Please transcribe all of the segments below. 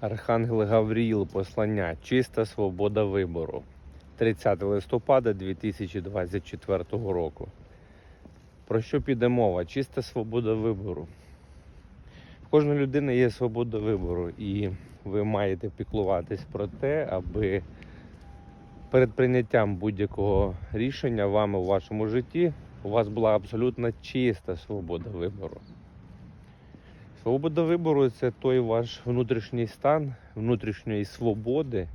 Архангел Гавріїл послання Чиста свобода вибору. 30 листопада 2024 року. Про що піде мова? Чиста свобода вибору. В кожної людини є свобода вибору, і ви маєте піклуватись про те, аби перед прийняттям будь-якого рішення вами у вашому житті у вас була абсолютно чиста свобода вибору. Свобода вибору це той ваш внутрішній стан внутрішньої свободи,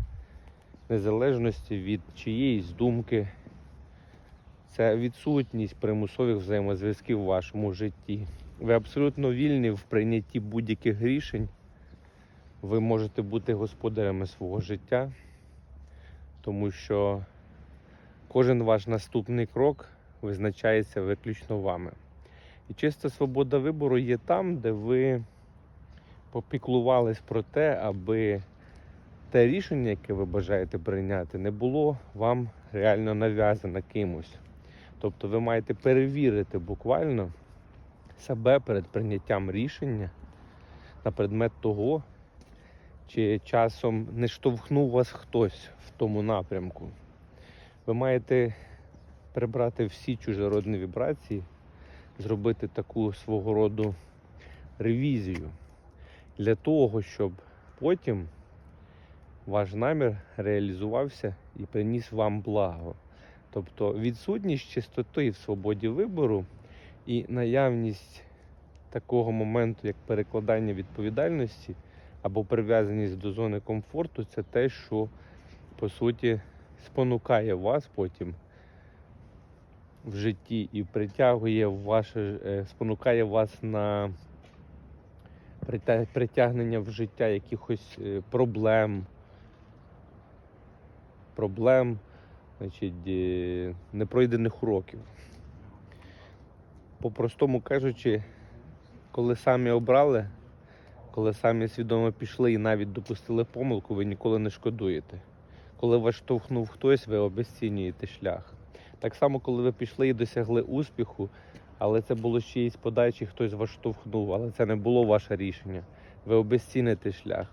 незалежності від чиєїсь думки. Це відсутність примусових взаємозв'язків в вашому житті. Ви абсолютно вільні в прийнятті будь-яких рішень. Ви можете бути господарями свого життя, тому що кожен ваш наступний крок визначається виключно вами. І чиста свобода вибору є там, де ви попіклувались про те, аби те рішення, яке ви бажаєте прийняти, не було вам реально нав'язане кимось. Тобто ви маєте перевірити буквально себе перед прийняттям рішення на предмет того, чи часом не штовхнув вас хтось в тому напрямку. Ви маєте прибрати всі чужеродні вібрації, зробити таку свого роду ревізію для того, щоб потім ваш намір реалізувався і приніс вам благо. Тобто відсутність чистоти в свободі вибору і наявність такого моменту, як перекладання відповідальності або прив'язаність до зони комфорту, це те, що по суті спонукає вас потім в житті і притягує ваше, е, спонукає вас на притягнення в життя якихось е, проблем, проблем, значить, е, непройдених уроків. По-простому кажучи, коли самі обрали, коли самі свідомо пішли і навіть допустили помилку, ви ніколи не шкодуєте. Коли вас штовхнув хтось, ви обесцінюєте шлях. Так само, коли ви пішли і досягли успіху, але це було чиїсь подачі, хтось вас штовхнув, але це не було ваше рішення. Ви обесціните шлях.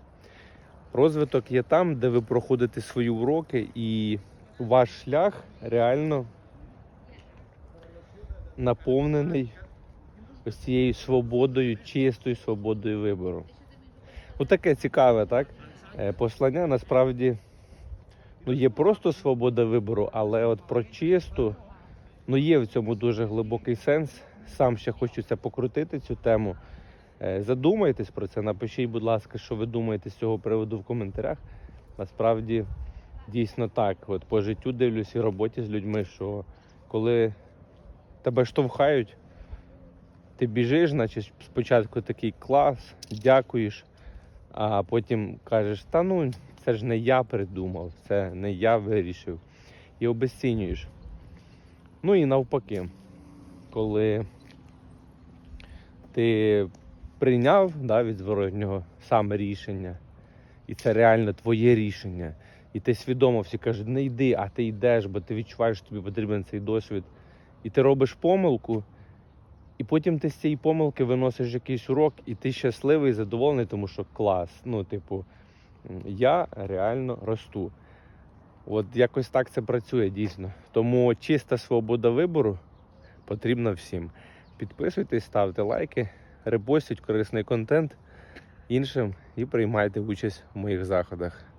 Розвиток є там, де ви проходите свої уроки, і ваш шлях реально наповнений ось цією свободою, чистою свободою вибору. Ну таке цікаве, так? Е, Послання насправді ну, є просто свобода вибору, але от про чисту, ну є в цьому дуже глибокий сенс. Сам ще хочеться покрутити цю тему. Е, Задумайтесь про це, напишіть, будь ласка, що ви думаєте з цього приводу в коментарях. Насправді дійсно так. От по життю дивлюсь і роботі з людьми, що коли тебе штовхають, ти біжиш, значить спочатку такий клас, дякуєш, а потім кажеш, та ну це ж не я придумав, це не я вирішив. І обесцінюєш. Ну і навпаки, коли ти прийняв да, від зворотнього саме рішення, і це реально твоє рішення. І ти свідомо всі кажуть, не йди, а ти йдеш, бо ти відчуваєш, що тобі потрібен цей досвід. І ти робиш помилку, і потім ти з цієї помилки виносиш якийсь урок, і ти щасливий, задоволений, тому що клас. Ну, типу, я реально росту. От якось так це працює дійсно. Тому чиста свобода вибору потрібна всім. Підписуйтесь, ставте лайки, репостіть корисний контент іншим і приймайте участь в моїх заходах.